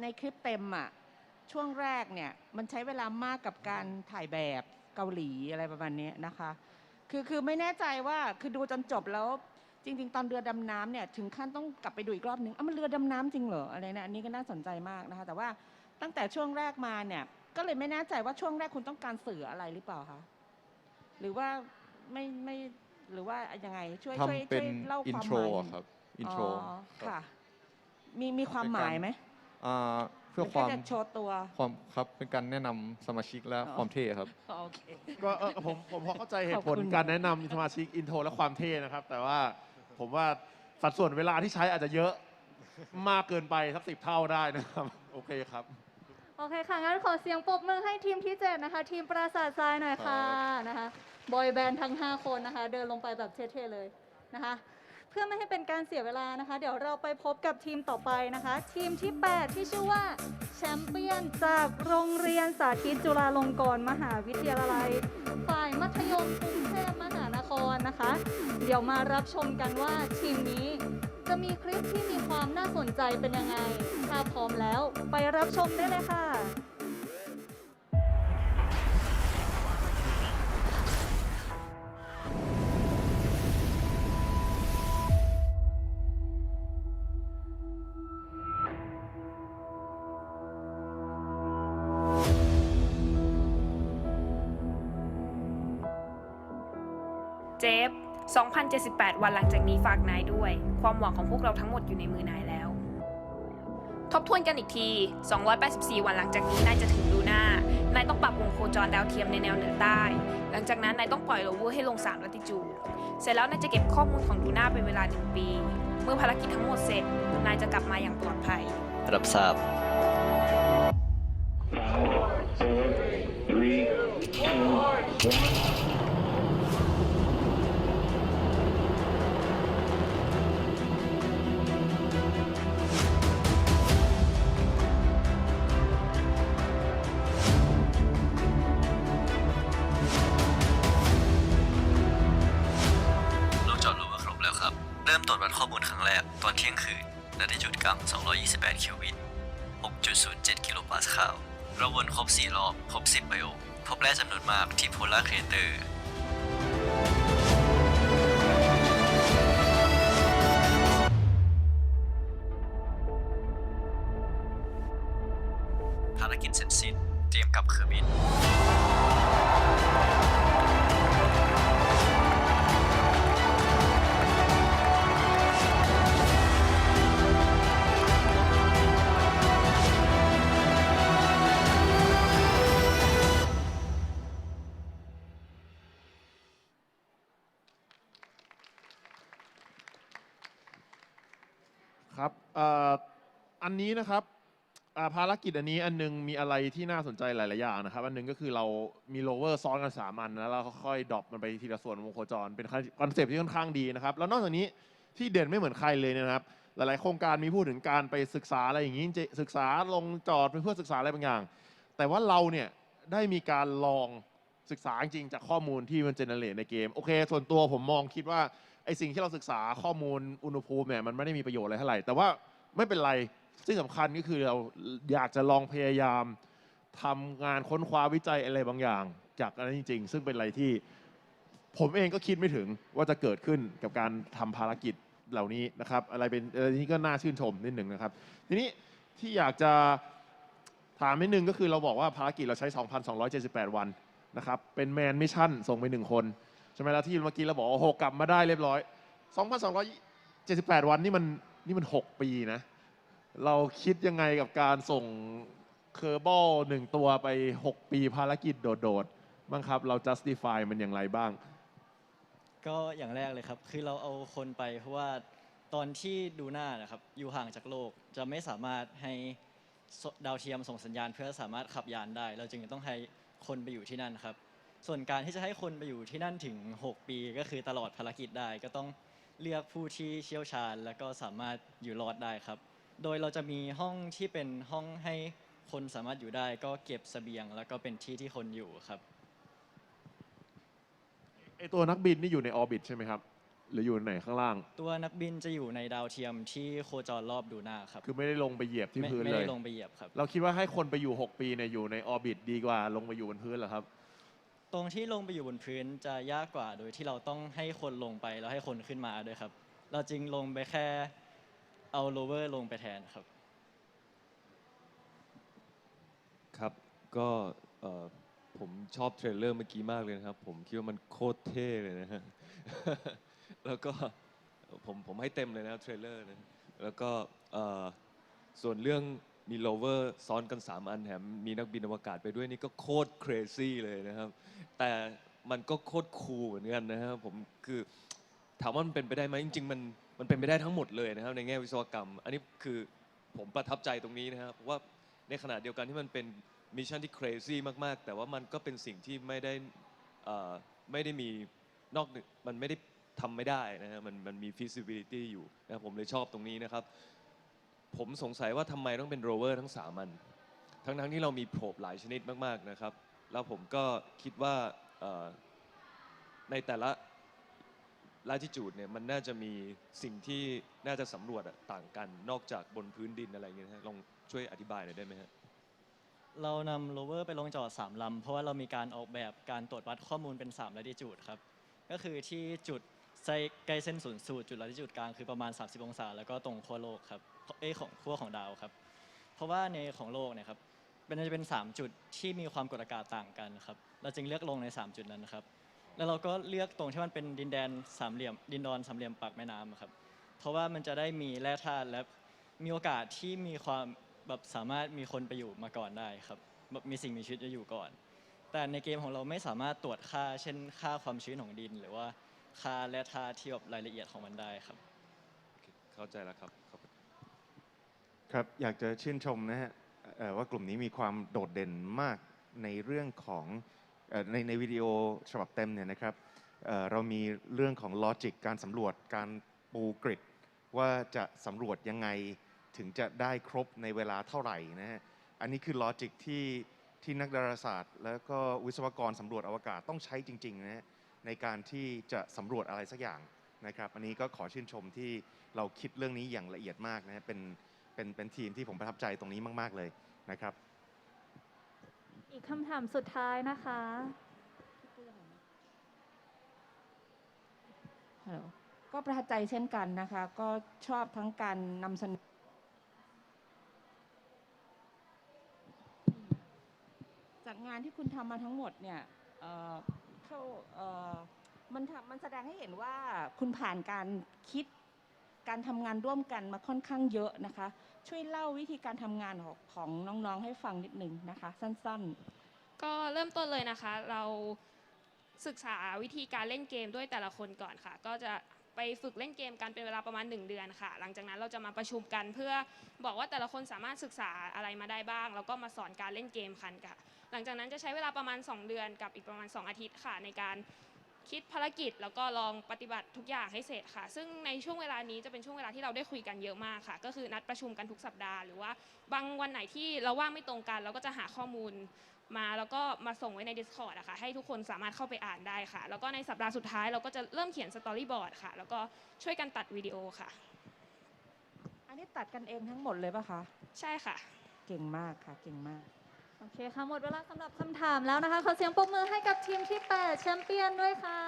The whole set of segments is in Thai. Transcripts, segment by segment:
ในคลิปเต็มอะช่วงแรกเนี่ยมันใช้เวลามากกับการถ่ายแบบเกาหลีอะไรประมาณเนี้ยนะคะ คือคือไม่แน่ใจว่าคือดูจนจบแล้วจริง ๆ ตอนเรือดำน้ำเนี่ยถึงขั้นต้องกลับไปดูอีกรอบนึงอะมันเรือดำน้ำจริงเหรออะไรนะอันนี้ก็น่าสนใจมากนะคะ แต่ว่าตั้งแต่ช่วงแรกมาเนี่ยก็เลยไม่แน่ใจว่าช่วงแรกคุณต้องการสื่ออะไรหรือเปล่าคะหรือว่าไม่ไม่หรือว่ายังไงช่วยช่วยทำเป็นช่วยเล่าอินความโทรหมายอะครับอินโทรอ๋อค่ะ มีมีความหมายไหม อ่าเพื่อหรืความแจะโชว์ตัวความครับเป็นการแนะนำสมาชิกและอ๋อความเท่ครับโอเค ก็เออผมผมพอเข้าใจเหขอตุบผลคุณ การแนะนำสมาชิกอินโทรและความเท่นะครับ แต่ว่าผมว่าสัดส่วนเวลาที่ใช้อาจจะเยอะมากเกินไปสักสิบเท่าได้นะครับ โอเคครับ โอเคค่ะ งั้นขอเสียงปรบมือให้ทีมที่7นะคะ ทีมปราสาททรายหน่อยค่ะนะคะบอยแบนด์ทั้ง 5 คนนะคะ เดินลงไปแบบเท่ๆเลยนะคะ เพื่อไม่ให้เป็นการเสียเวลานะคะ เดี๋ยวเราไปพบกับทีมต่อไปนะคะ ทีมที่ 8 ที่ชื่อว่าแชมเปี้ยนจากโรงเรียนสาธิตจุฬาลงกรณ์มหาวิทยาลัย ฝ่ายมัธยมกรุงเทพมหานครนะคะ เดี๋ยวมารับชมกันว่าทีมนี้จะมีคลิปที่มีความน่าสนใจเป็นยังไง ถ้าพร้อมแล้วไปรับชมได้เลยค่ะ ฟ 2078 วันหลังจากนี้ฝากนายด้วย ความหวังของพวกเราทั้งหมดอยู่ในมือนายแล้ว ทบทวนกันอีกที 284 วันหลังจากนี้นายจะถึงลูน่า นายต้องปรับวงโคจรดาวเทียมในแนวเหนือใต้ หลังจากนั้นนายต้องปล่อยโรเวอร์ให้ลง3ลัติจูด เสร็จแล้วนายจะเก็บข้อมูลของลูน่าเป็นเวลา 1 ปี เมื่อภารกิจทั้งหมดเสร็จ นายจะกลับมาอย่างปลอดภัย รับทราบเราจ ณะได้จุดกลาง228 เคลวิน 6.07 กิโลปาสคาลเราวนครบ 4 รอบ พบ 10 ไบโอ พบแร่จำนวนมากที่โพลาร์ครเตอร์ นนี้นะครับอ่าภารกิจอันนี้อันหนึงมีอะไรที่น่าสนใจหลายๆอย่างนะครับ อันหนึงก็คือเรามีโลเวอร์ซ้อนกันสามอันแล้วเราค่อยๆดรอปมันไปทีละส่วนวงโคจรเป็นคอนเซปต์ที่ค่อนข้างดีนะครับแล้วนอกจากนี้ที่เด่นไม่เหมือนใครเลยนะครับ หลายๆโครงการมีพูดถึงการไปศึกษาอะไรอย่างนี้ศึกษาลงจอดเพื่อศึกษาอะไรบางอย่าง แต่ว่าเราเนี่ยได้มีการลองศึกษาจริงจากข้อมูลที่มันเจเนเรตในเกมโอเค ส่วนตัวผมมองคิดว่าไอสิ่งที่เราศึกษาข้อมูลอุณหภูมิเนี่ยมันไม่ได้มีประโยชน์อะไรเท่าไหร่แต่ว่าไม่เป็นไร ที่สำคัญก็คือเราอยากจะลองพยายามทำงานค้นคว้าวิจัยอะไรบางอย่าง จากอันนั้นจริง ๆ ซึ่งเป็นอะไรที่ผมเองก็คิดไม่ถึงว่าจะเกิดขึ้นกับการทำภารกิจเหล่านี้นะครับ อะไรเป็นอะไรนี้ก็น่าชื่นชมนิดหนึ่งนะครับ ทีนี้ที่อยากจะถามนิดนึงก็คือเราบอกว่าภารกิจเราใช้ 2,278 วันนะครับ เป็นแมนมิชชั่นส่งไปหนึ่งคน ใช่ไหมแล้วที่เมื่อกี้เราบอกว่าโหกลับมาได้เรียบร้อย 2,278 วันนี่มันนี่มัน 6 ปีนะ เราคิดยังไงกับการส่งเคอร์บอลหนึ่งตัวไป 6 ปีภารกิจโดดๆบ้างครับ เรา justify มันอย่างไรบ้าง ก็อย่างแรกเลยครับ คือเราเอาคนไปเพราะว่าตอนที่ดูหน้านะครับ อยู่ห่างจากโลกจะไม่สามารถให้สดาวเทียมส่งสัญญาณเพื่อสามารถขับยานได้ เราจึงต้องให้คนไปอยู่ที่นั่นครับ ส่วนการที่จะให้คนไปอยู่ที่นั่นถึง 6 ปีก็คือตลอดภารกิจได้ ก็ต้องเลือกผู้ที่เชี่ยวชาญ แล้วก็สามารถอยู่รอดได้ครับ โดยเราจะมีห้องที่เป็นห้องให้คนสามารถอยู่ได้ก็เก็บเสบียง แล้วก็เป็นที่ที่คนอยู่ครับ ไอตัวนักบินนี่อยู่ในออร์บิทใช่ไหมครับ หรืออยู่ไหนข้างล่าง ตัวนักบินจะอยู่ในดาวเทียมที่โคจรรอบดูหน้าครับคือไม่ได้ลงไปเหยียบที่ไม่พื้นไม่เลได้ย ลงไปเหยียบครับ เราคิดว่าให้คนไปอยู่ 6 ปีเนี่ยอยู่ในออร์บิทดีกว่าลงไปอยู่บนพื้นเหรอครับ ตรงที่ลงไปอยู่บนพื้นจะยากกว่า โดยที่เราต้องให้คนลงไปแล้วให้คนขึ้นมาด้วยครับ เราจึงลงไปแค่ เอาโรเวอร์ลงไปแทนครับ ครับก็เอ่อผมชอบเทรลเลอร์เมื่อกี้มากเลยนะครับ ผมคิดว่ามันโคตรเท่เลยนะฮะ แล้วก็ผมผมให้เต็มเลยนะครับเทรลเลอร์นะแล้วก็เอ่อส่วนเรื่องมีโลเวอร์ซ้อนกัน 3 อันแถมมีนักบินอวกาศไปด้วยนี่ก็โคตรเครซี่เลยนะครับ แต่มันก็โคตรคูลเหมือนกันนะครับผมคือถามว่ามันเป็นไปได้ไหมจริง ๆ มัน มันเป็นไปได้ทั้งหมดเลยนะครับในแง่วิศวกรรม อันนี้คือผมประทับใจตรงนี้นะครับเพราะว่าในขณะเดียวกันที่มันเป็นมิชชั่นที่ crazy มาก ๆ แต่ว่ามันก็เป็นสิ่งที่ไม่ได้ไม่ได้มีนอกมันไม่ได้ทำไม่ได้นะฮะมันมันมี feasibility อยู่นะครับผมเลยชอบตรงนี้นะครับ ผมสงสัยว่าทำไมต้องเป็นโรเวอร์ทั้งสามัน ทั้งทั้งๆที่เรามีโพรบหลายชนิดมาก ๆ นะครับ แล้วผมก็คิดว่าในแต่ละ latitude เนี่ยมันน่าจะมีสิ่งที่น่าจะสำรวจอะต่างกันนอกจากบนพื้นดินอะไรอย่างเงี้ยนะฮะลองช่วยอธิบายหน่อยได้ไหมฮะ เรานำโรเวอร์ไปลงจอด3ลำ เพราะว่าเรามีการออกแบบการตรวจวัดข้อมูลเป็น3 latitude ครับ ก็คือที่จุดใกล้เส้นศูนย์สูตรจุด latitude กลางคือประมาณ 30 องศา แล้วก็ตรงขั้วโลกครับเอ้ยของขั้วของดาวครับ เพราะว่าในของโลกเนี่ยครับมันจะเป็น 3 จุดที่มีความกดอากาศต่างกันครับ เราจึงเลือกลงใน 3 จุดนั้นนะครับ แล้วเราก็เลือกตรงที่มันเป็นดินแดนสามเหลี่ยม ดินดอนสามเหลี่ยมปากแม่น้ำครับ เพราะว่ามันจะได้มีแร่ธาตุและมีโอกาสที่มีความแบบสามารถมีคนไปอยู่มาก่อนได้ครับแบบมีสิ่งมีชีวิตจะอยู่ก่อน แต่ในเกมของเราไม่สามารถตรวจค่า เช่น ค่าความชื้นของดิน หรือว่าค่าแร่ธาตุที่แบบรายละเอียดของมันได้ครับ เข้าใจแล้วครับขอบคุณครับอยากจะชื่นชมนะฮะเอ่อว่ากลุ่มนี้มีความโดดเด่นมากในเรื่องของเอ่อ ในในวิดีโอฉบับเต็มเนี่ยนะครับเรามีเรื่องของลอจิกการสำรวจการปูกริดว่าจะสำรวจยังไงถึงจะได้ครบในเวลาเท่าไหร่นะฮะอันนี้คือลอจิกที่ที่นักดาราศาสตร์ แล้วก็วิศวกรสำรวจอวกาศต้องใช้จริงๆนะฮะในการที่จะสำรวจอะไรสักอย่างนะครับ อันนี้ก็ขอชื่นชมที่เราคิดเรื่องนี้อย่างละเอียดมากนะฮะเป็นเป็นเป็นทีมที่ผมประทับใจตรงนี้มาก ๆเลยนะครับ อีกคำถามสุดท้ายนะคะฮัลโหลก็ประทับใจเช่นกันนะคะ ก็ชอบทั้งการนำเสนอจากงานที่คุณทำมาทั้งหมดเนี่ยเข้ามันมันแสดงให้เห็นว่าคุณผ่านการคิดการทำงานร่วมกันมาค่อนข้างเยอะนะคะ ช่วยเล่าวิธีการทำงานของของน้องๆให้ฟังนิดนึงนะคะ สั้นๆก็เริ่มต้นเลยนะคะ เราศึกษาวิธีการเล่นเกมด้วยแต่ละคนก่อนค่ะ ก็จะไปฝึกเล่นเกมกันเป็นเวลาประมาณ 1 เดือนค่ะ หลังจากนั้นเราจะมาประชุมกันเพื่อบอกว่าแต่ละคนสามารถศึกษาอะไรมาได้บ้าง แล้วก็มาสอนการเล่นเกมกันค่ะ หลังจากนั้นจะใช้เวลาประมาณ 2 เดือนกับอีกประมาณ 2 อาทิตย์ค่ะ ในการ คิดภารกิจแล้วก็ลองปฏิบัติทุกอย่างให้เสร็จค่ะ ซึ่งในช่วงเวลานี้จะเป็นช่วงเวลาที่เราได้คุยกันเยอะมากค่ะ ก็คือนัดประชุมกันทุกสัปดาห์ หรือว่าบางวันไหนที่เราว่างไม่ตรงกัน เราก็จะหาข้อมูลมาแล้วก็มาส่งไว้ใน Discord อะค่ะให้ทุกคนสามารถเข้าไปอ่านได้ค่ะ แล้วก็ในสัปดาห์สุดท้ายเราก็จะเริ่มเขียนสตอรี่บอร์ดค่ะ แล้วก็ช่วยกันตัดวิดีโอค่ะ อันนี้ตัดกันเองทั้งหมดเลยปะคะ ใช่ค่ะ เก่งมากค่ะ เก่งมาก โอเคค่ะ หมดเวลาสำหรับคำถามแล้วนะคะ ขอเสียงปรบมือให้กับทีมที่ 8 แชมเปี้ยนด้วยค่ะ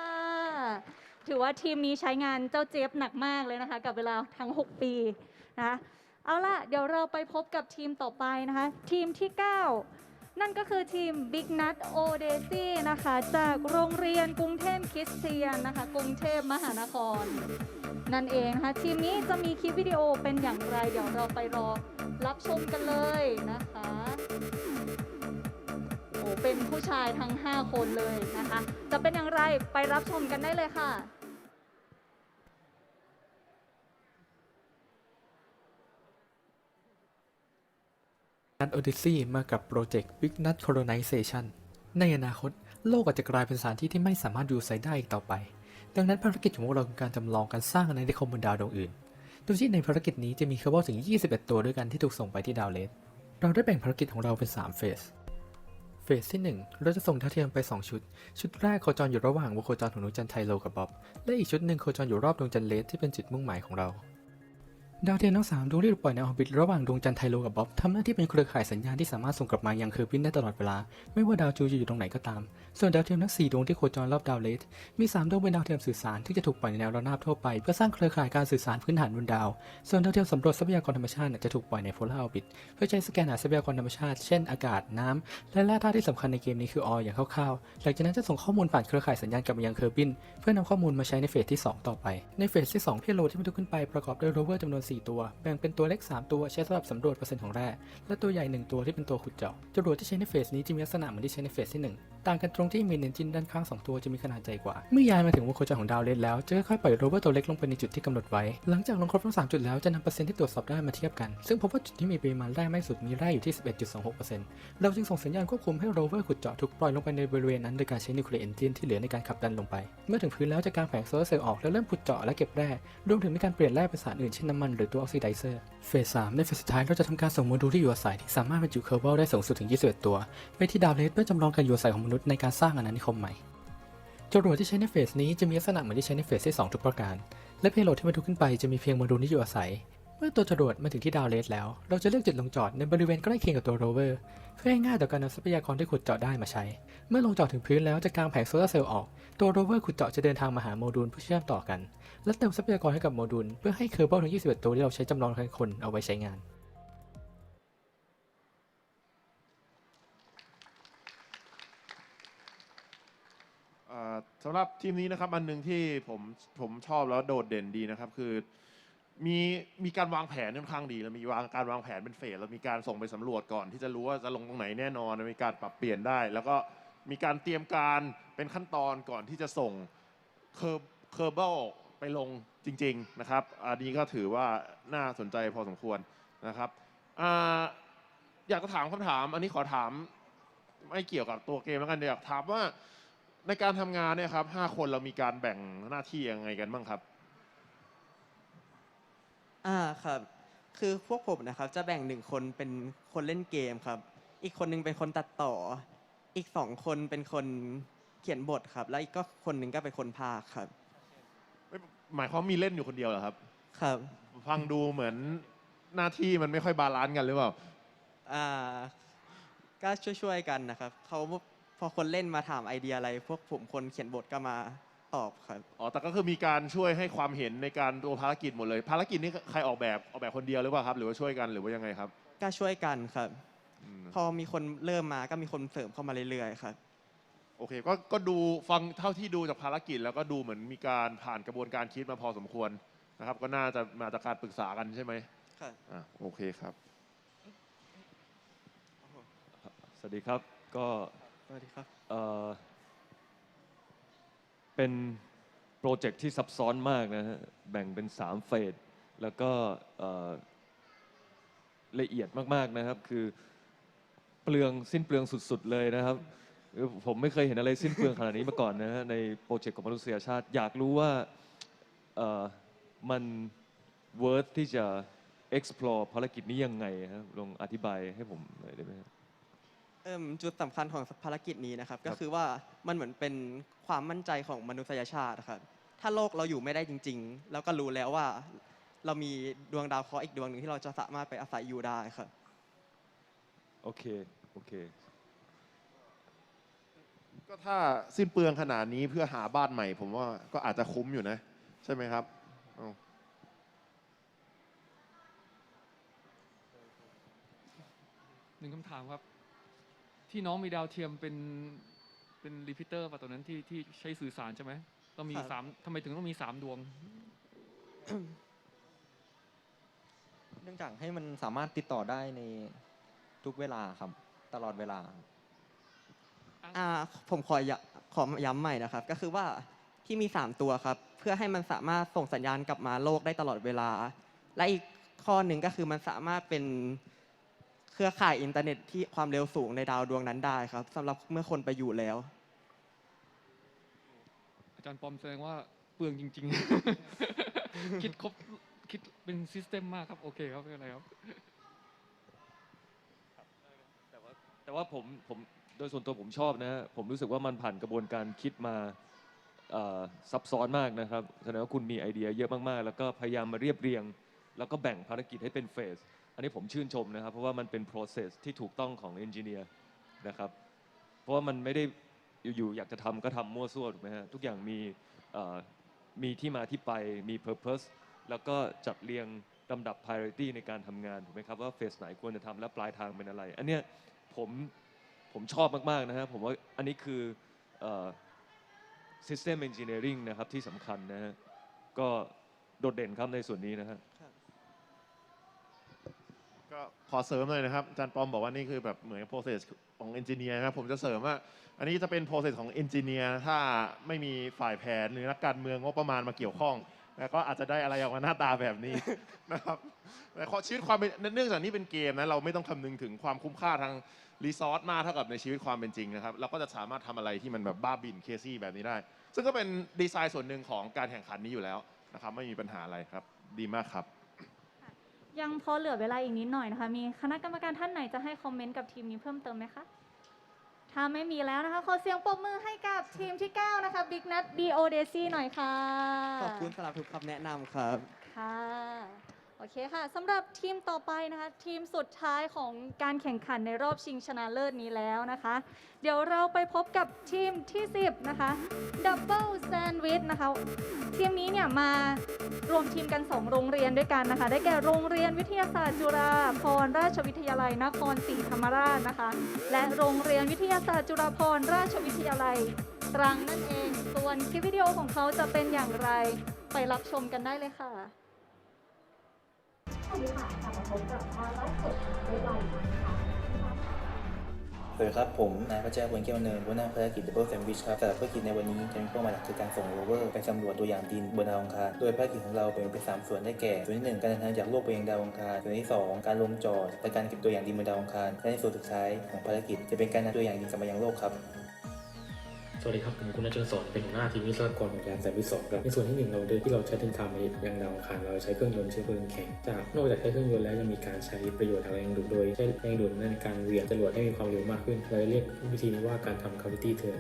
ถือว่าทีมนี้ใช้งานเจ้าเจฟหนักมากเลยนะคะ กับเวลาทั้ง 6 ปีนะคะเอาล่ะ เดี๋ยวเราไปพบกับทีมต่อไปนะคะ ทีมที่ 9 นั่นก็คือทีม Big Nut o d e s y นะคะ จากโรงเรียนกรุงเทพคริสเตียนนะคะ กรุงเทพมหานคร นั่นเองนะคะ ทีมนี้จะมีคลิปวิดีโอเป็นอย่างไร เดี๋ยวเราไปรอรับชมกันเลยนะคะ โอ้เป็นผู้ชายทั้ง 5 คนเลยนะคะ จะเป็นอย่างไรไปรับชมกันได้เลยค่ะนัด Odyssey มากับโปรเจกต์ Big Nut Colonization ในอนาคต โลกอาจจะกลายเป็นสถานที่ที่ไม่สามารถอยู่อาศัยได้อีกต่อไป ดังนั้นภารกิจของพวกเราคือการจำลองการสร้างอาณานิคมบนดาวดวงอื่น โดยที่ในภารกิจนี้จะมีเคเบิลถึง 21 ตัวด้วยกันที่ถูกส่งไปที่ดาวเลสเราได้แบ่งภารกิจของเราเป็น 3 เฟส เฟสที่1เราจะส่งดาวเทียมไป 2 ชุด ชุดแรกโคจรอยู่ระหว่างวงโคจรของดวงจันทร์ไทโลกับบ๊อบ และอีกชุดหนึ่งโคจรอยู่รอบดวงจันทร์เลสที่เป็นจุดมุ่งหมายของเรา ดาวเทียมทั้งสามดวงที่ถูกปล่อยในออร์บิทระหว่างดวงจันทร์ไทโลกับบ๊อบทำหน้าที่เป็นเครือข่ายสัญญาณที่สามารถส่งกลับมายังเคอร์บินได้ตลอดเวลา ไม่ว่าดาวจูจะอยู่ตรงไหนก็ตาม ส่วนดาวเทียมทั้งสี่ดวงที่โคจรรอบดาวเลสมี3ดวงเป็นดาวเทียมสื่อสารที่จะถูกปล่อยในแนวระนาบทั่วไป เพื่อสร้างเครือข่ายการสื่อสารพื้นฐานบนดาว ส่วนดาวเทียมสำรวจทรัพยากรธรรมชาติจะถูกปล่อยในโพลาร์ออร์บิทเพื่อใช้สแกนหาทรัพยากรธรรมชาติเช่นอากาศน้ำและแร่ธาตุที่สำคัญในเกมนี้คือออยอย่างคร่าวๆหลังจากนั้นจะส่งข้อมูลผ่านเครือข่ายสัญญาณกลับมายังเคอร์บินเพื่อนำข้อมูลมาใช้ในเฟสที่ 2 ต่อไป ในเฟสที่2เพโลที่บรรทุกขึ้นไปประกอบด้วยโรเวอร์จำนวน4 ตัว แบ่งเป็นตัวเล็ก 3 ตัวใช้สำหรับสำรวจเปอร์เซ็นต์ของแร่ และตัวใหญ่ 1 ตัวที่เป็นตัวขุดเจาะจรวดที่ใช้ในเฟสนี้จะมีลักษณะเหมือนที่ใช้ในเฟสที่ 1 ต่างกันตรงที่มีเอนจินด้านข้าง 2 ตัวจะมีขนาดใหญ่กว่า เมื่อยานมาถึงวงโคจรของดาวเลนแล้วจะค่อยๆปล่อยโรเวอร์ตัวเล็กลงไปในจุดที่กำหนดไว้ หลังจากลงครบทั้ง3จุดแล้วจะนำเปอร์เซ็นต์ที่ตรวจสอบได้มาเทียบกัน ซึ่งพบว่าจุดที่มีปริมาณแร่มากสุดมีแร่อยู่ที่ 11.26%เราจึงส่งสัญญาณควบคุมให้โรเวอร์ขุดเจาะถูกปล่อยลงไปในบริเวณนั้นโดยการใช้นิวเคลียร์เอนจินที่เหลือในการขับดันลงไป เมื่อถึงพื้นแล้วจะกางแผงโซลาร์เซลล์ออกแล้วเริ่มขุดเจาะและเก็บแร่รวมถึงมีการเปลี่ยนแร่เป็นสารอื่นเช่นน้ำมันหรือตัวออกซิไดเซอร์ เฟส 3 ในเฟสสุดท้ายเราจะทำการส่งโมดูลที่อยู่อาศัยที่สามารถบรรจุเคอร์เบิลได้สูงสุดถึง 21 ตัวไปที่ดาวเลสเพื่อจำลองการอยู่อาศัยของมนุษย์ในการสร้างอาณานิคมใหม่จรวดที่ใช้ในเฟสนี้จะมีลักษณะเหมือนที่ใช้ในเฟสที่ 2 ทุกประการ และเพโลดที่บรรทุกขึ้นไปจะมีเพียงโมดูลที่อยู่อาศัย เมื่อตัวจรวดมาถึงที่ดาวเลสแล้ว เราจะเลือกจุดลงจอดในบริเวณใกล้เคียงกับตัวโรเวอร์เพื่อให้ง่ายต่อการนำทรัพยากรที่ขุดเจาะได้มาใช้ เมื่อลงจอดถึงพื้นแล้วจะกางแผงโซลาร์เซลล์ออก ตัวโรเวอร์ขุดเจาะจะเดินทางมาหาโมดูลเพื่อเชื่อมต่อกัน และเติมทรัพยากรให้กับโมดูล เพื่อให้เคอร์เบิลทั้ง 21 ตัวที่เราใช้จำลองกันคนเอาไว้ใช้งานอ่าสำหรับทีมนี้นะครับอันหนึ่งที่ผมผมชอบแล้วโดดเด่นดีนะครับ คือมีมีการวางแผนค่อนข้างดี แล้วมีวางการวางแผนเป็นเฟสแล้วมีการส่งไปสำรวจก่อน ที่จะรู้ว่าจะลงตรงไหนแน่นอน มีการปรับเปลี่ยนได้ แล้วก็มีการเตรียมการเป็นขั้นตอนก่อนที่จะส่งเคอร์เคอร์เบิล ไปลงจริง ๆนะครับ อันนี้ก็ถือว่าน่าสนใจพอสมควรนะครับอ่าอยากจะถามคำถาม อันนี้ขอถามไม่เกี่ยวกับตัวเกมแล้วกันอยากถามว่าในการทำงานเนี่ยครับห้าคนเรามีการแบ่งหน้าที่ยังไงกันบ้างครับ อ่าครับ คือพวกผมนะครับจะแบ่งหนึ่งคนเป็นคนเล่นเกมครับ อีกคนหนึงเป็นคนตัดต่อ อีกสองคนเป็นคนเขียนบทครับ แล้วอีกก็คนหนึ่งก็เป็นคนพากย์ครับ หมายความมีเล่นอยู่คนเดียวเหรอครับ ครับฟังดูเหมือนหน้าที่มันไม่ค่อยบาลานซ์กันหรือเปล่า อ่าก็ช่วยๆกันนะครับเขาพอคนเล่นมาถามไอเดียอะไร พวกผมคนเขียนบทก็มาตอบครับ อ๋อ แต่ก็คือมีการช่วยให้ความเห็นในการตัวภารกิจหมดเลย ภารกิจนี้ใครออกแบบออกแบบคนเดียวหรือเปล่าครับ หรือว่าช่วยกันหรือว่ายังไงครับ ก็ช่วยกันครับ อืม พอมีคนเริ่มมาก็มีคนเสริมเข้ามาเรื่อยๆครับ โอเคก็ก็ดูฟังเท่าที่ดูจากภารกิจ แล้วก็ดูเหมือนมีการผ่านกระบวนการคิดมาพอสมควรนะครับ ก็น่าจะมาจากการปรึกษากันใช่ไหมครับอะโอเคครับ สวัสดีครับ ก็สวัสดีครับ เอ่อเป็นโปรเจกต์ที่ซับซ้อนมากนะฮะ แบ่งเป็น 3 เฟส แล้วก็เอ่อละเอียดมาก ๆ นะครับ คือเปลืองสิ้นเปลืองสุด ๆ เลยนะครับคือ ผมไม่เคยเห็นอะไรสิ้นเปลืองขนาดนี้มาก่อนนะฮะในโปรเจกต์ของมนุษยชาติ อยากรู้ว่าเอ่อมัน worth ที่จะ explore ภารกิจนี้ยังไงครับลองอธิบายให้ผมหน่อยได้ไหมครับเอิ่มจุดสำคัญของภารกิจนี้นะครับ ก็คือว่ามันเหมือนเป็นความมั่นใจของมนุษยชาติครับถ้าโลกเราอยู่ไม่ได้จริง ๆ แล้วก็รู้แล้วว่า เรามีดวงดาวเคราะห์อีกดวงหนึ่งที่เราจะสามารถไปอาศัยอยู่ได้ครับ โอเค โอเค ก็ถ้าสิ้นเปลืองขนาดนี้เพื่อหาบ้านใหม่ ผมว่าก็อาจจะคุ้มอยู่นะ ใช่ไหมครับเอาหนึ่งคำถามครับ ที่น้องมีดาวเทียมเป็นเป็นรีพิเตอร์ป่ะตัวนั้นที่ที่ใช้สื่อสารใช่ไหมต้องมีครับ สามทำไมถึงต้องมีสามดวง เนื่องจากให้มันสามารถติดต่อได้ในทุกเวลาครับ ตลอดเวลา อ่าผมขอย้ำขอย้ำใหม่นะครับ ก็คือว่าที่มี 3 ตัวครับ เพื่อให้มันสามารถส่งสัญญาณกลับมาโลกได้ตลอดเวลา และอีกข้อหนึ่งก็คือมันสามารถเป็นเครือข่ายอินเทอร์เน็ตที่ความเร็วสูงในดาวดวงนั้นได้ครับสำหรับเมื่อคนไปอยู่แล้ว อาจารย์ปอมแสดงว่าเปลืองจริง ๆ คิดครบคิดเป็นซิสเต็มมากครับ โอเคครับไม่เป็นไรครับ แต่ว่าแต่ว่าผมผม โดยส่วนตัวผมชอบนะฮะผมรู้สึกว่ามันผ่านกระบวนการคิดมาเอ่อซับซ้อนมากนะครับแสดงว่าคุณมีไอเดียเยอะมากๆ แล้วก็พยายามมาเรียบเรียง แล้วก็แบ่งภารกิจให้เป็นเฟส อันนี้ผมชื่นชมนะครับ เพราะว่ามันเป็น process ที่ถูกต้องของเอนจิเนียร์นะครับ เพราะว่ามันไม่ได้อยู่ๆอยากจะทำก็ทำมั่วซั่วถูกไหมฮะทุกอย่างมีเอ่อมีที่มาที่ไปมี purpose แล้วก็จัดเรียงลำดับ priority ในการทำงานถูกไหมครับว่าเฟสไหนควรจะทำและปลายทางเป็นอะไร อันเนี้ยผม ผมชอบมาก ๆ นะฮะผมว่าอันนี้คือเอ่อ system engineering นะครับที่สำคัญนะฮะก็โดดเด่นครับในส่วนนี้นะฮะ ก็ขอเสริมเลยนะครับอาจารย์ปอมบอกว่านี่คือแบบเหมือน process ของ engineer นะครับผมจะเสริมว่า อันนี้จะเป็น process ของ engineer ถ้าไม่มีฝ่ายแผนหรือนักการเมืองงบประมาณมาเกี่ยวข้อง แล้วก็อาจจะได้อะไรออกมาหน้าตาแบบนี้ นะครับแต่ขอชีวิตความเป็นเนื่องจากนี่เป็นเกมนะเราไม่ต้องคำนึงถึงความคุ้มค่าทาง รีซอสมากเท่ากับในชีวิตความเป็นจริงนะครับเราก็จะสามารถทำอะไรที่มันแบบบ้าบินเคซี่แบบนี้ได้ ซึ่งก็เป็นดีไซน์ส่วนหนึ่งของการแข่งขันนี้อยู่แล้วนะครับไม่มีปัญหาอะไรครับ ดีมากครับ ยังพอเหลือเวลาอีกนิดหน่อยนะคะ มีคณะกรรมการท่านไหนจะให้คอมเมนต์กับทีมนี้เพิ่มเติมไหมคะ ถ้าไม่มีแล้วนะคะ ขอเสียงปรบมือให้กับทีมที่ 9 นะคะ Big Nut DO Daisy หน่อยค่ะขอบคุณสำหรับทุกคำแนะนำครับ ค่ะโอเคค่ะสำหรับทีมต่อไปนะคะ ทีมสุดท้ายของการแข่งขันในรอบชิงชนะเลิศนี้แล้วนะคะ เดี๋ยวเราไปพบกับทีมที่ 10 นะคะ Double Sandwich นะคะทีมนี้เนี่ยมารวมทีมกัน 2 โรงเรียนด้วยกันนะคะ ได้แก่โรงเรียนวิทยาศาสตร์จุฬาภรราชวิทยาลัยนครศรีธรรมราชนะคะ และโรงเรียนวิทยาศาสตร์จุฬาภรราชวิทยาลัยตรังนั่นเอง ส่วนคลิปวิดีโอของเขาจะเป็นอย่างไรไปรับชมกันได้เลยค่ะ สวัสดีครับ ผมนายพระเจ้าพลเกี้ยวเนินหัวหน้าภารกิจ Double Sandwich ครับสำหรับภารกิจในวันนี้จะมีเป้าหมายหลักคือการส่งโรเวอร์ไปสำรวจตัวอย่างดินบนดาวอังคารโดยภารกิจของเราแบ่งเป็นสามส่วนได้แก่ ส่วนที่หนึ่งการเดินทางจากโลกไปยังดาวอังคารส่วนที่สองการลงจอดและการเก็บตัวอย่างดินบนดาวอังคารและในส่วนสุดท้ายของภารกิจจะเป็นการนำตัวอย่างดินกลับมายังโลกครับ สวัสดีครับผมคุณอาจรย์สอนเป็นหัวหน้าทีมวิศวกรของยานแซมวิสองครับในส่วนที่หนึ่งเราเดินที่เราใช้เดินทางไปยังดาวอังคารเราใช้เครื่องยนต์เชื้อเพลิงแข็งจากนอกจากใช้เครื่องยนต์แล้วยังมีการใช้ประโยชน์ทางแรงดูดโดยใช้แรงดูดในการเหวี่ยงจรวดให้มีความเร็วมากขึ้นเราเรียกวิธีนี้ว่าการทำ cavity turn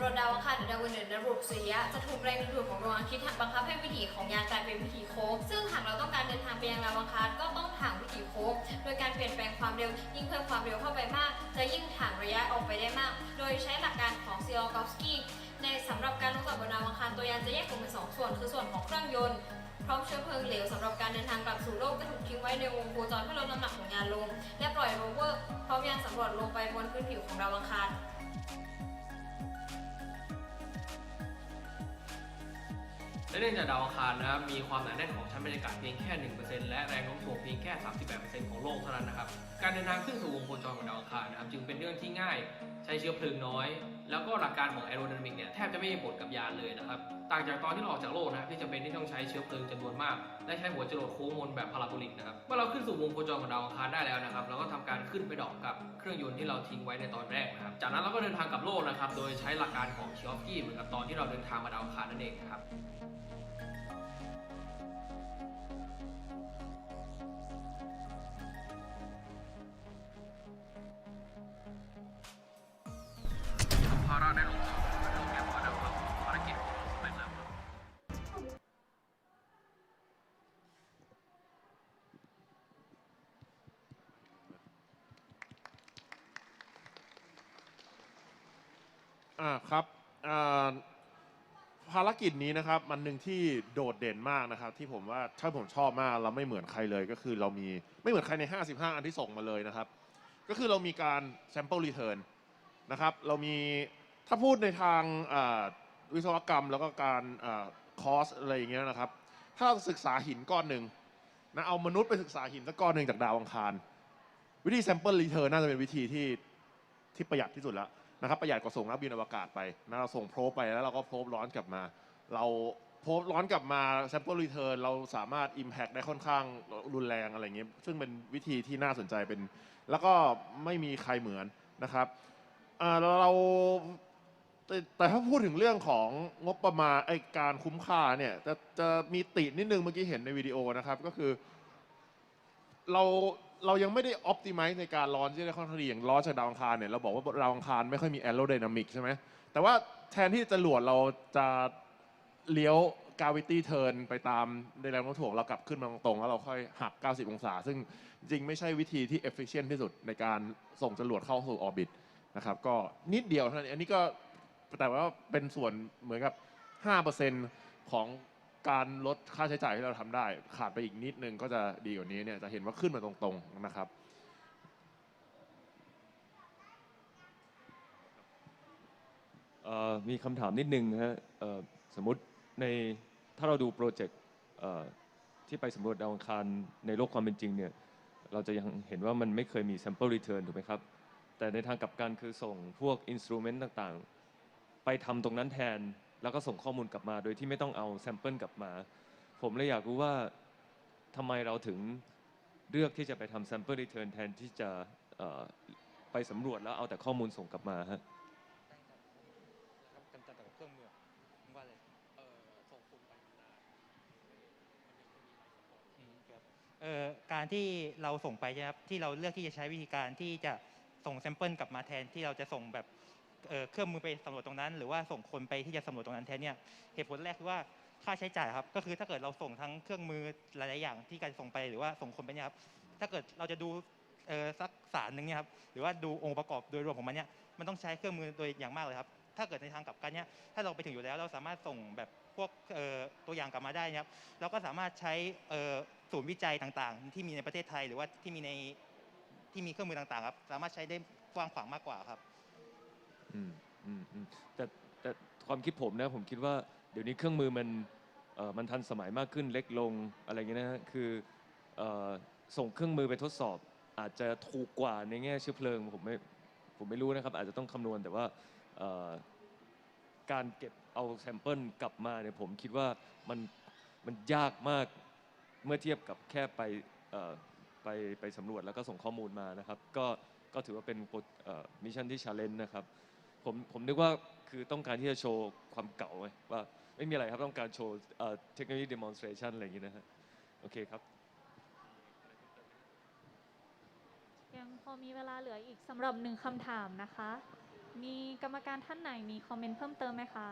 ำรวจดาวอังคารหรือดาวอื่นๆในระบบสุริยะจะถูกแรงดึงดูดของดวงอาทิตย์บังคับให้วิถีของยานกลายเป็นวิถีโค้งซึ่งหากเราต้องการเดินทางไปยังดาวอังคารก็ต้องถ่างวิถีโค้งโดยการเปลี่ยนแปลงความเร็วยิ่งเพิ่มความเร็วเข้าไปมาก จะยิ่งถ่างระยะออกไปได้มาก โดยใช้หลักการของซีออกอฟสกี้ในสำหรับการลงจอดบนดาวอังคารตัวยานจะแยกออกเป็นสองส่วน คือส่วนของเครื่องยนต์พร้อมเชื้อเพลิงเหลวสำหรับการเดินทางกลับสู่โลกจะถูกทิ้งไว้ในวงโคจรเพื่อลดน้ำหนักของยานลง และปล่อยโรเวอร์พร้อมยานสำรวจลงไปบนพื้นผิวของดาวอังคาร และเนื่องจากดาวอังคารนะครับมีความหนาแน่นของชั้นบรรยากาศเพียงแค่ 1%และแรงโน้มถ่วงเพียงแค่ 38%ของโลกเท่านั้นนะครับ การเดินทางขึ้นสู่วงโคจรของดาวอังคารนะครับจึงเป็นเรื่องที่ง่าย ช้เชื้อเพลิงน้อย แล้วก็หลักการของแอโรไดนามิกเนี่ยแทบจะไม่มีผลกับยานเลยนะครับ ต่างจากตอนที่เราออกจากโลกนะที่จำเป็นที่ต้องใช้เชื้อเพลิงจำนวนมาก และใช้หัวจรวดโค้งมนแบบพาราโบลิกนะครับ เมื่อเราขึ้นสู่วงโคจรของดาวอังคารได้แล้วนะครับ เราก็ทำการขึ้นไปดอกกับเครื่องยนต์ที่เราทิ้งไว้ในตอนแรกนะครับ จากนั้นเราก็เดินทางกลับโลกนะครับ โดยใช้หลักการของชิออฟกี้เหมือนกับตอนที่เราเดินทางมาดาวอังคารนั่นเองครับ ระได้ลงสู่โรงเรียนพอดับครับภารกิจไม่เสร็จอ่าครับอ่าภารกิจนี้นะครับมันหนึ่งที่โดดเด่นมากนะครับ ที่ผมว่าถ้าผมชอบมากเราไม่เหมือนใครเลยก็คือเรามีไม่เหมือนใครใน 55 อันที่ส่งมาเลยนะครับ ก็คือเรามีการ sample return นะครับ เรามี ถ้าพูดในทางวิศวกรรมแล้วก็การคอสอะไรอย่างเงี้ยนะครับ ถ้าเราศึกษาหินก้อนหนึ่งนะเอามนุษย์ไปศึกษาหินสักก้อนหนึ่งจากดาวอังคาร วิธี sample return น่าจะเป็นวิธีที่ที่ประหยัดที่สุดแล้วนะครับประหยัดกว่าส่งนักบินอวกาศไปนะเราส่งโพรบไปแล้วเราก็โพรบร้อนกลับมา เราโพรบร้อนกลับมา sample return เราสามารถ impact ได้ค่อนข้างรุนแรงอะไรเงี้ยซึ่งเป็นวิธีที่น่าสนใจเป็น แล้วก็ไม่มีใครเหมือนนะครับเรา แต่แต่ถ้าพูดถึงเรื่องของงบประมาณไอการคุ้มค่าเนี่ยจะจะมีตินิดนึงเมื่อกี้เห็นในวิดีโอนะครับ ก็คือ เราเรายังไม่ได้ optimize ในการร้อนที่ได้ค่อนข้างดีอย่างล้อจากดาวอังคารเนี่ยเราบอกว่าดาวอังคารไม่ค่อยมี aerodynamic ใช่ไหมแต่ว่าแทนที่จรวดเราจะเลี้ยว gravity turn ไปตามในแรงโน้มถ่วงเรากลับขึ้นมาตรงๆแล้วเราค่อยหัก 90 องศา ซึ่งจริงไม่ใช่วิธีที่ efficient ที่สุดในการส่งจรวดเข้าสู่ orbit นะครับก็นิดเดียวเท่านั้นอันนี้ก็ แต่ว่าเป็นส่วนเหมือนกับ 5%ของการลดค่าใช้จ่ายที่เราทำได้ ขาดไปอีกนิดนึงก็จะดีกว่านี้เนี่ยจะเห็นว่าขึ้นมาตรงๆนะครับ เอ่อมีคำถามนิดนึงฮะเอ่อสมมติในถ้าเราดูโปรเจกต์เอ่อที่ไปสำรวจดาวอังคารในโลกความเป็นจริงเนี่ยเราจะยังเห็นว่ามันไม่เคยมี sample return ถูกไหมครับ แต่ในทางกลับกันคือส่งพวก instrument ต่าง ทำตรงนั้นแทน แล้วก็ส่งข้อมูลกลับมา โดยที่ไม่ต้องเอา sample กลับมา ผมเลยอยากรู้ว่าทำไมเราถึงเลือกที่จะไปทำ sample return แทนที่จะไปสำรวจแล้วเอาแต่ข้อมูลส่งกลับมาฮะการที่เราส่งไปใช่ไหมครับที่เราเลือกที่จะใช้วิธีการที่จะส่งแซมเปิลกลับมาแทนที่เราจะส่งแบบ เครื่องมือไปสำรวจตรงนั้น หรือว่าส่งคนไปที่จะสำรวจตรงนั้นแทนเนี่ยเหตุผลแรกคือว่าค่าใช้จ่ายครับก็คือถ้าเกิดเราส่งทั้งเครื่องมือหลายๆอย่างที่การส่งไปหรือว่าส่งคนไปเนี่ยครับถ้าเกิดเราจะดูสักสารหนึ่งเนี่ยครับหรือว่าดูองค์ประกอบโดยรวมของมันเนี่ยมันต้องใช้เครื่องมือโดยอย่างมากเลยครับถ้าเกิดในทางกลับกันเนี่ยถ้าเราไปถึงอยู่แล้วเราสามารถส่งแบบพวกตัวอย่างกลับมาได้นะครับเราก็สามารถใช้ศูนย์วิจัยต่างๆ ที่มีในประเทศไทย หรือว่าที่มีในที่มีเครื่องมือต่างๆครับสามารถใช้ได้กว้างขวางมากกว่าครับ อืมอืมอืมแต่แต่ความคิดผมนะผมคิดว่าเดี๋ยวนี้เครื่องมือมันเอ่อมันทันสมัยมากขึ้นเล็กลงอะไรเงี้ยนะฮะคือเอ่อส่งเครื่องมือไปทดสอบ อาจจะถูกกว่าในแง่เชื้อเพลิงผมไม่ผมไม่รู้นะครับ อาจจะต้องคำนวณแต่ว่าเอ่อการเก็บเอาแซมเปิลกลับมาเนี่ยผมคิดว่ามันมันยากมากเมื่อเทียบกับแค่ไปเอ่อไปไปสำรวจแล้วก็ส่งข้อมูลมานะครับ ก็ก็ถือว่าเป็นมิชชั่นที่ชาเลนจ์นะครับ ผมผมนึกว่าคือต้องการที่จะโชว์ความเก่าไงว่าไม่มีอะไรครับต้องการโชว์เทคโนโลยี demonstration อะไรอย่างนี้นะฮะโอเคครับ ยังพอมีเวลาเหลืออีกสำหรับหนึ่งคำถามนะคะ มีกรรมการท่านไหนมีคอมเมนต์เพิ่มเติมไหมคะ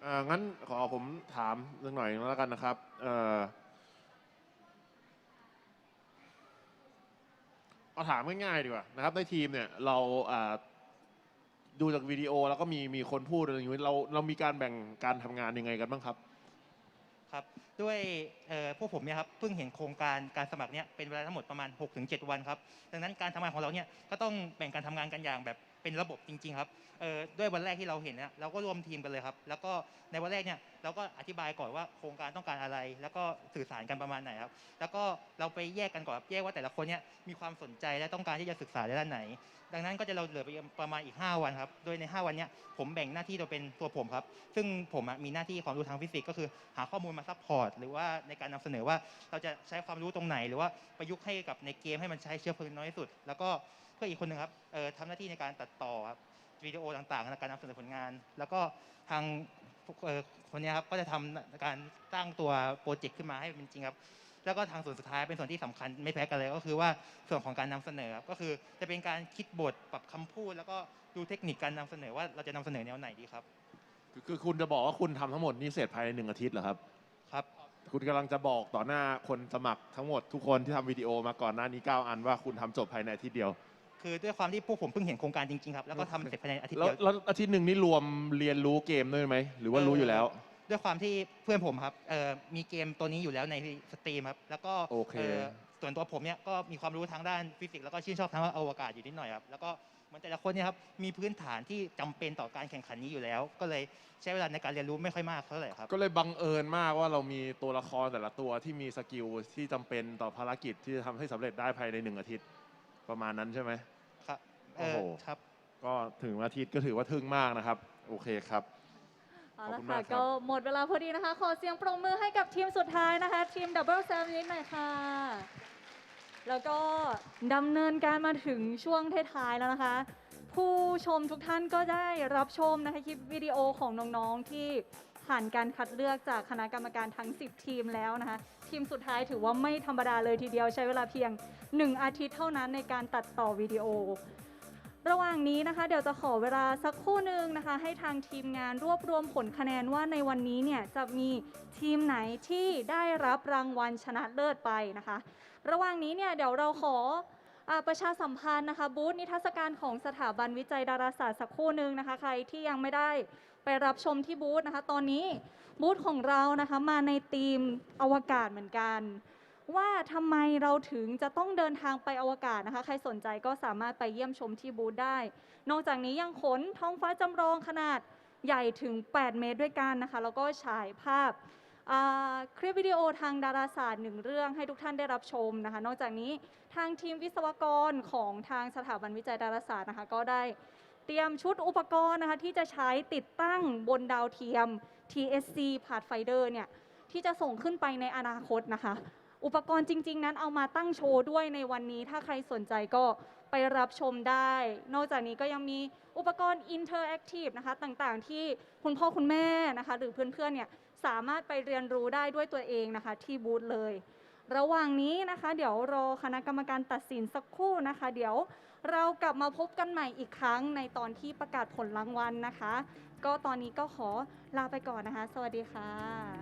เอ่องั้นขอผมถามเรื่องหน่อยแล้วกันนะครับเอ่อ เอาถามง่ายๆดีกว่านะครับในทีมเนี่ยเราอ่าดูจากวิดีโอแล้วก็มีมีคนพูดอะไรอย่างนี้เราเรามีการแบ่งการทำงานยังไงกันบ้างครับ ครับด้วยเอ่อพวกผมเนี่ยครับเพิ่งเห็นโครงการการสมัครเนี่ยเป็นเวลาทั้งหมดประมาณ 6-7 วันครับดังนั้นการทำงานของเราเนี่ยก็ต้องแบ่งการทำงานกันอย่างแบบ เป็นระบบจริง ๆ ครับเอ่อด้วยวันแรกที่เราเห็นเนี่ยเราก็รวมทีมกันเลยครับ แล้วก็ในวันแรกเนี่ยเราก็อธิบายก่อนว่าโครงการต้องการอะไร แล้วก็สื่อสารกันประมาณไหนครับ แล้วก็เราไปแยกกันก่อนครับแยกว่าแต่ละคนเนี่ยมีความสนใจและต้องการที่จะศึกษาในด้านไหน ดังนั้นก็จะเราเหลือไปประมาณอีก 5 วันครับ โดยใน 5 วันเนี้ยผมแบ่งหน้าที่โดยเป็นตัวผมครับ ซึ่งผมมีหน้าที่ความรู้ทางฟิสิกส์ก็คือ หาข้อมูลมาซัพพอร์ตหรือว่าในการนำเสนอว่าเราจะใช้ความรู้ตรงไหน หรือว่าประยุกต์ให้กับในเกมให้มันใช้เชื้อเพลิงน้อยที่สุด แล้วก็ เพื่ออีกคนหนึ่งครับเอ่อทำหน้าที่ในการตัดต่อครับวิดีโอต่างๆในการนำเสนอผลงาน แล้วก็ทางเอ่อคนเนี้ยครับก็จะทำการตั้งตัวโปรเจกต์ขึ้นมาให้เป็นจริงครับ แล้วก็ทางส่วนสุดท้ายเป็นส่วนที่สำคัญไม่แพ้กันเลย ก็คือว่าส่วนของการนำเสนอครับก็คือจะเป็นการคิดบทปรับคำพูด แล้วก็ดูเทคนิคการนำเสนอว่าเราจะนำเสนอแนวไหนดีครับคือคือคุณจะบอกว่าคุณทำทั้งหมดนี้เสร็จภายในหนึ่งอาทิตย์เหรอครับ ครับ คุณกำลังจะบอกต่อหน้าคนสมัครทั้งหมดทุกคนที่ทำวิดีโอมาก่อนหน้านี้ 9 อันว่าคุณทำจบภายในอาทิตย์เดียว คือด้วยความที่พวกผมเพิ่งเห็นโครงการจริงๆครับแล้วก็ทำเสร็จภายในอาทิตย์แล้วเดียวแล้วอาทิตย์หนึ่งนี่รวมเรียนรู้เกมด้วยไหมหรือว่ารู้อยู่แล้ว ด้วยความที่เพื่อนผมครับเอ่อมีเกมตัวนี้อยู่แล้วในสตรีมครับแล้วก็โอเค อ่อส่วนตัวผมเนี่ยก็มีความรู้ทางด้านฟิสิกส์แล้วก็ชื่นชอบทางอวกาศอยู่นิดหน่อยครับแล้วก็เหมือนแต่ละคนเนี่ยครับมีพื้นฐานที่จำเป็นต่อการแข่งขันนี้อยู่แล้ว ก็เลยใช้เวลาในการเรียนรู้ไม่ค่อยมากเท่าไหร่ครับ ก็เลยบังเอิญมากว่าเรามีตัวละครแต่ละตัวที่มีสกิลที่จำเป็นต่อภารกิจที่จะทำให้สำเร็จได้ภายในหนึ่งอาทิตย์ ประมาณนั้นใช่ไหมครับเอ โอ้อโหครับ ก็ถึงอาทิตย์ก็ถือว่าทึ่งมากนะครับ โอเคครับเอาขอบละคุณค่ะมากครับก็หมดเวลาพอดีนะคะ ขอเสียงปรบมือให้กับทีมสุดท้ายนะคะ ทีมดับเบิลแซมนิดหน่อยค่ะ แล้วก็ดำเนินการมาถึงช่วงท้ายๆแล้วนะคะ ผู้ชมทุกท่านก็ได้รับชมนะคะคลิปวิดีโอของน้องๆที่ผ่านการคัดเลือกจากคณะกรรมการทั้ง 10 ทีมแล้วนะคะ ทีมสุดท้ายถือว่าไม่ธรรมดาเลยทีเดียวใช้เวลาเพียง 1 อาทิตย์เท่านั้นในการตัดต่อวิดีโอ ระหว่างนี้นะคะเดี๋ยวจะขอเวลาสักครู่หนึ่งนะคะ ให้ทางทีมงานรวบรวมผลคะแนนว่าในวันนี้เนี่ยจะมีทีมไหนที่ได้รับรางวัลชนะเลิศไปนะคะ ระหว่างนี้เนี่ยเดี๋ยวเราขออประชาสัมพันธ์นะคะบูธนิทรรศการของสถาบันวิจัยดาราศาสตร์สักครู่หนึ่งนะคะ ใครที่ยังไม่ได้ไปรับชมที่บูธนะคะ ตอนนี้บูธของเรานะคะมาในธีมอวกาศเหมือนกัน ว่าทำไมเราถึงจะต้องเดินทางไปอวกาศนะคะ ใครสนใจก็สามารถไปเยี่ยมชมที่บูธได้ นอกจากนี้ยังขนท้องฟ้าจำลองขนาดใหญ่ถึง 8 เมตรด้วยกันนะคะ แล้วก็ฉายภาพคลิปวิดีโอทางดาราศาสตร์หนึ่งเรื่องให้ทุกท่านได้รับชมนะคะ นอกจากนี้ทางทีมวิศวกรของทางสถาบันวิจัยดาราศาสตร์นะคะ ก็ได้เตรียมชุดอุปกรณ์นะคะ ที่จะใช้ติดตั้งบนดาวเทียม TSC Pathfinder เนี่ยที่จะส่งขึ้นไปในอนาคตนะคะ อุปกรณ์จริง ๆ นั้นเอามาตั้งโชว์ด้วยในวันนี้ ถ้าใครสนใจก็ไปรับชมได้ นอกจากนี้ก็ยังมีอุปกรณ์อินเทอร์แอคทีฟนะคะต่างๆ ที่คุณพ่อคุณแม่นะคะ หรือเพื่อนๆเนี่ยสามารถไปเรียนรู้ได้ด้วยตัวเองนะคะที่บูธเลย ระหว่างนี้นะคะ เดี๋ยวรอคณะกรรมการตัดสินสักครู่นะคะ เดี๋ยวเรากลับมาพบกันใหม่อีกครั้งในตอนที่ประกาศผลรางวัลนะคะ ก็ตอนนี้ก็ขอลาไปก่อนนะคะ สวัสดีค่ะ